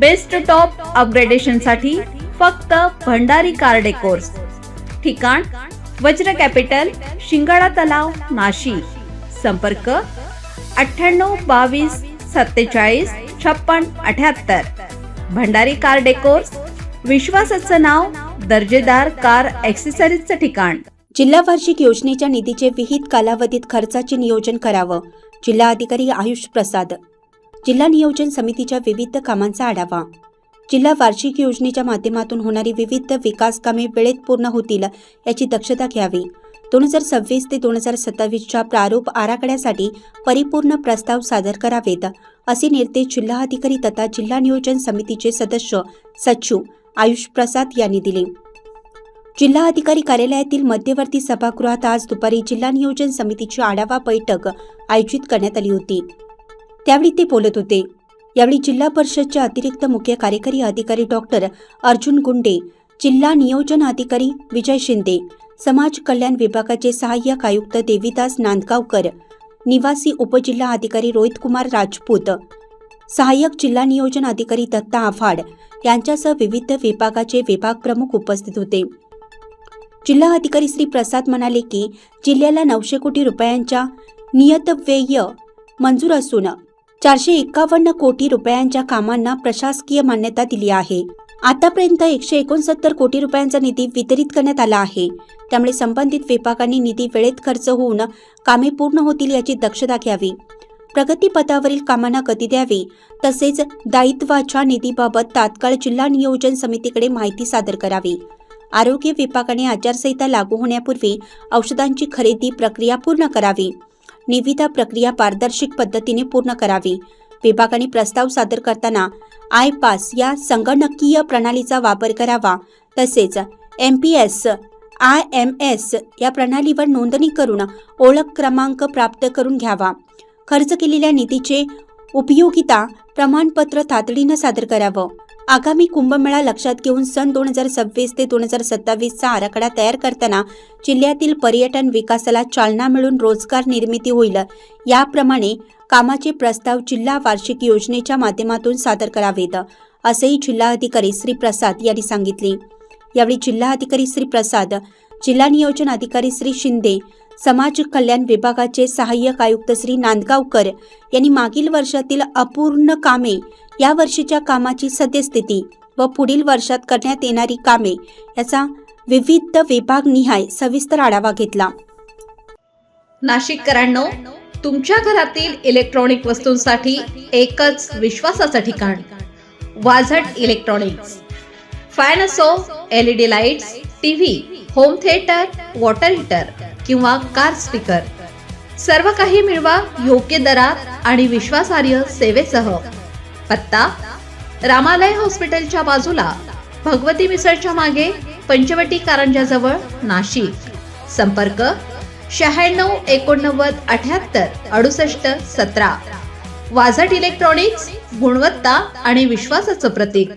Best top अपग्रेडेशनसाठी फक्त Bhandari car decors ठिकाण वज्र capital शिंगाडा तलाव नाशिक. संपर्क अठ्ठ्याण्णव बावीस सत्तेचाळीस छप्पन अठ्याहत्तर. भंडारी कार डेकोर्स विश्वासाचं नाव दर्जेदार कार ॲक्सेसरीजचं ठिकाण. जिल्हा वार्षिक योजनेच्या निधीचे विहित कालावधीत खर्चाचे नियोजन करावं. जिल्हा अधिकारी आयुष प्रसाद. जिल्हा नियोजन समितीच्या विविध कामांचा आढावा. जिल्हा वार्षिक योजनेच्या माध्यमातून होणारी विविध विकास कामे वेळेत पूर्ण होतील याची दक्षता घ्यावी. दोन हजार सव्वीस ते दोन हजार सत्तावीसच्या प्रारूप आराखड्यासाठी परिपूर्ण प्रस्ताव सादर करावेत असे निर्देश जिल्हा अधिकारी तथा जिल्हा नियोजन समितीचे सदस्य सचिव आयुष प्रसाद यांनी दिले. जिल्हा अधिकारी कार्यालयातील मध्यवर्ती सभागृहात आज दुपारी जिल्हा नियोजन समितीची आढावा बैठक आयोजित करण्यात आली होती. त्यावेळी ते बोलत होते. यावेळी जिल्हा परिषदचे अतिरिक्त मुख्य कार्यकारी अधिकारी डॉक्टर अर्जुन गुंडे जिल्हा नियोजन अधिकारी विजय शिंदे समाज कल्याण विभागाचे सहाय्यक आयुक्त देवीदास नांदगावकर निवासी उपजिल्हा अधिकारी रोहित कुमार राजपूत सहाय्यक जिल्हा नियोजन अधिकारी दत्ता आव्हाड यांच्यासह विविध विभागाचे विभाग प्रमुख उपस्थित होते. जिल्हा अधिकारी श्री प्रसाद म्हणाले की जिल्ह्याला नऊशे कोटी रुपयांच्या नियतव्यय मंजूर असून चारशे एकावन्न कोटी रुपयांच्या कामांना प्रशासकीय मान्यता दिली आहे. आतापर्यंत एकशे एकोणसत्तर कोटी रुपयांचा निधी वितरित करण्यात आला आहे. त्यामुळे संबंधित विभागांनी निधी वेळेत खर्च होऊन कामे पूर्ण होतील याची दक्षता घ्यावी. प्रगतीपथावरील कामांना गती द्यावी. तसेच दायित्वाच्या निधीबाबत तात्काळ जिल्हा नियोजन समितीकडे माहिती सादर करावी. आरोग्य विभागाने आचारसंहिता लागू होण्यापूर्वी औषधांची खरेदी प्रक्रिया पूर्ण करावी. निविदा प्रक्रिया पारदर्शक पद्धतीने पूर्ण करावी. विभागाने प्रस्ताव सादर करताना आय पास या संगणकीय प्रणालीचा वापर करावा. तसेच M P S I M S या प्रणालीवर नोंदणी करून ओळख क्रमांक प्राप्त करून घ्यावा. खर्च केलेल्या निधीचे उपयोगिता प्रमाणपत्र तातडीनं सादर करावं. आगामी कुंभमेळा लक्षात घेऊन सन दोन हजार सव्वीस ते दोन हजार सत्तावीसचा आराखडा तयार करताना जिल्ह्यातील पर्यटन विकासाला चालना मिळून रोजगार निर्मिती होईल. याप्रमाणे कामाचे प्रस्ताव जिल्हा वार्षिक योजनेच्या माध्यमातून सादर करावेत असेही जिल्हाधिकारी श्री प्रसाद यांनी सांगितले. यावेळी जिल्हाधिकारी श्री प्रसाद जिल्हा नियोजन अधिकारी श्री शिंदे समाज कल्याण विभागाचे सहाय्यक आयुक्त श्री नांदगावकर यांनी मागील वर्षातील अपूर्ण कामे या वर्षीच्या कामाची सद्यस्थिती व पुढील वर्षात करण्यात येणारी कामे याचा विविध विभागनिहाय सविस्तर आढावा घेतला. नाशिककरांनो तुमच्या घरातील इलेक्ट्रॉनिक वस्तूंसाठी एकच विश्वासाचं ठिकाण वाझट इलेक्ट्रॉनिक्स. फॅन असो L E D lights TV home theatre water heater. किंवा कार स्पीकर. सर्व काही मिळवा योग्य दरात आणि विश्वासार्ह सेवेसह. पत्ता रामालय हॉस्पिटलच्या बाजूला भगवती मिसळच्या मागे पंचवटी कारंजाजवळ नाशिक. संपर्क शहाण्णव एकोणनव्वद अठ्याहत्तर अडुसष्ट सतरा. वाझट इलेक्ट्रॉनिक्स गुणवत्ता आणि विश्वासाचं प्रतीक.